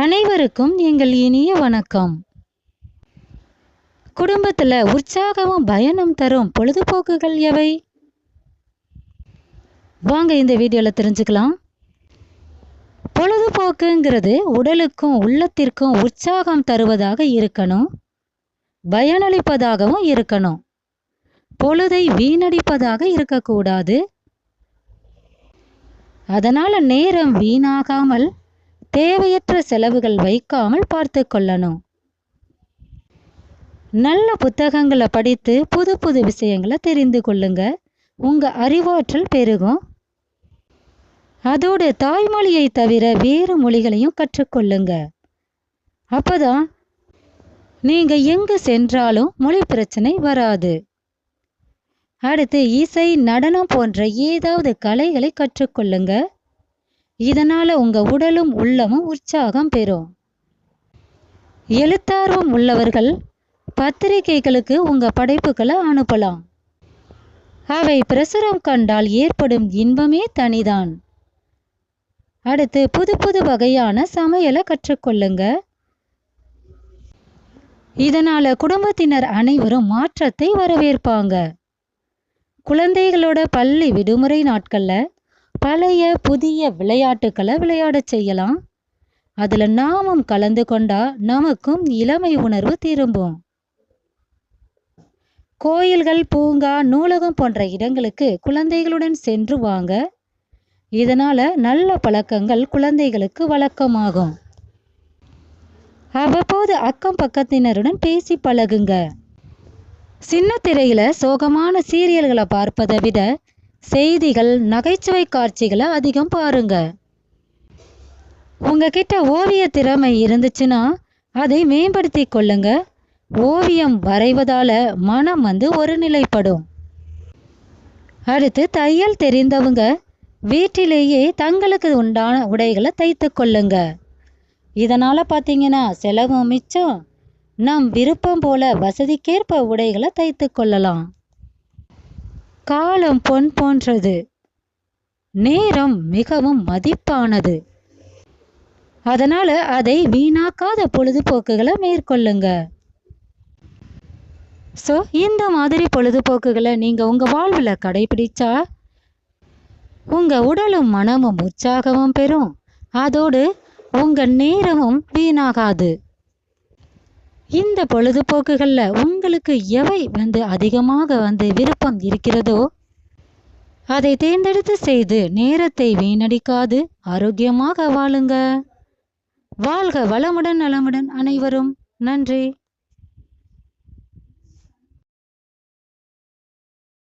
அனைவருக்கும் எங்கள் இனிய வணக்கம். குடும்பத்தில் உற்சாகமும் பயனும் தரும் பொழுதுபோக்குகள் எவை? வாங்க இந்த வீடியோவில் தெரிஞ்சுக்கலாம். பொழுதுபோக்குங்கிறது உடலுக்கும் உள்ளத்திற்கும் உற்சாகம் தருவதாக இருக்கணும். பயனளிப்பதாகவும் இருக்கணும். பொழுதை வீணடிப்பதாக இருக்கக்கூடாது. அதனால் நேரம் வீணாகாமல் தேவையற்ற செலவுகள் வைக்காமல் பார்த்து கொள்ளணும். நல்ல புத்தகங்களை படித்து புது புது விஷயங்களை தெரிந்து கொள்ளுங்க. உங்கள் அறிவாற்றல் பெருகும். அதோடு தாய்மொழியை தவிர வேறு மொழிகளையும் கற்றுக்கொள்ளுங்க. அப்போதான் நீங்கள் எங்கு சென்றாலும் மொழி பிரச்சனை வராது. அடுத்து இசை நடனம் போன்ற ஏதாவது கலைகளை கற்றுக்கொள்ளுங்கள் இதனால் உங்கள் உடலும் உள்ளமும் உற்சாகம் பெறும். எழுத்தார்வம் உள்ளவர்கள் பத்திரிகைகளுக்கு உங்கள் படைப்புகளை அனுப்பலாம். அவை பிரசுரம் கண்டால் ஏற்படும் இன்பமே தனிதான். அடுத்து புது புது வகையான சமையலை கற்றுக்கொள்ளுங்க. இதனால் குடும்பத்தினர் அனைவரும் மாற்றத்தை வரவேற்பாங்க. குழந்தைகளோட பள்ளி விடுமுறை நாட்களில் பழைய புதிய விளையாட்டுக்களை விளையாட செய்யலாம். அதில் நாமும் கலந்து கொண்டா நமக்கும் இளமை உணர்வு திரும்பும். கோயில்கள் பூங்கா நூலகம் போன்ற இடங்களுக்கு குழந்தைகளுடன் சென்று வாங்க. இதனால நல்ல பழக்கங்கள் குழந்தைகளுக்கு வழக்கமாகும். அவ்வப்போது அக்கம் பக்கத்தினருடன் பேசி பழகுங்க. சின்ன திரையில சோகமான சீரியல்களை பார்ப்பதை விட செய்திகள் நகைச்சுவை காட்சிகளை அதிகம் பாருங்க. உங்ககிட்ட ஓவிய திறமை இருந்துச்சுன்னா அதை மேம்படுத்தி கொள்ளுங்க. ஓவியம் வரைவதால மனம் வந்து ஒருநிலைப்படும். அடுத்து தையல் தெரிந்தவங்க வீட்டிலேயே தங்களுக்கு உண்டான உடைகளை தைத்து கொள்ளுங்க. இதனால் பார்த்தீங்கன்னா செலவும் மிச்சம். நம் விருப்பம் போல வசதிக்கேற்ப உடைகளை தைத்து கொள்ளலாம். காலம் பொன் போன்றது. நேரம் மிகவும் மதிப்பானது. அதனால அதை வீணாக்காத பொழுதுபோக்குகளை மேற்கொள்ளுங்க. ஸோ இந்த மாதிரி பொழுதுபோக்குகளை நீங்கள் உங்கள் வாழ்வில் கடைபிடிச்சா உங்கள் உடலும் மனமும் உற்சாகமும் பெறும். அதோடு உங்கள் நேரமும் வீணாகாது. இந்த பொழுதுபோக்குகளில் உங்களுக்கு எவை வந்து அதிகமாக வந்து விருப்பம் இருக்கிறதோ அதை தேர்ந்தெடுத்து செய்து நேரத்தை வீணடிக்காது ஆரோக்கியமாக வாழுங்க. வாழ்க வளமுடன் நலமுடன் அனைவரும். நன்றி.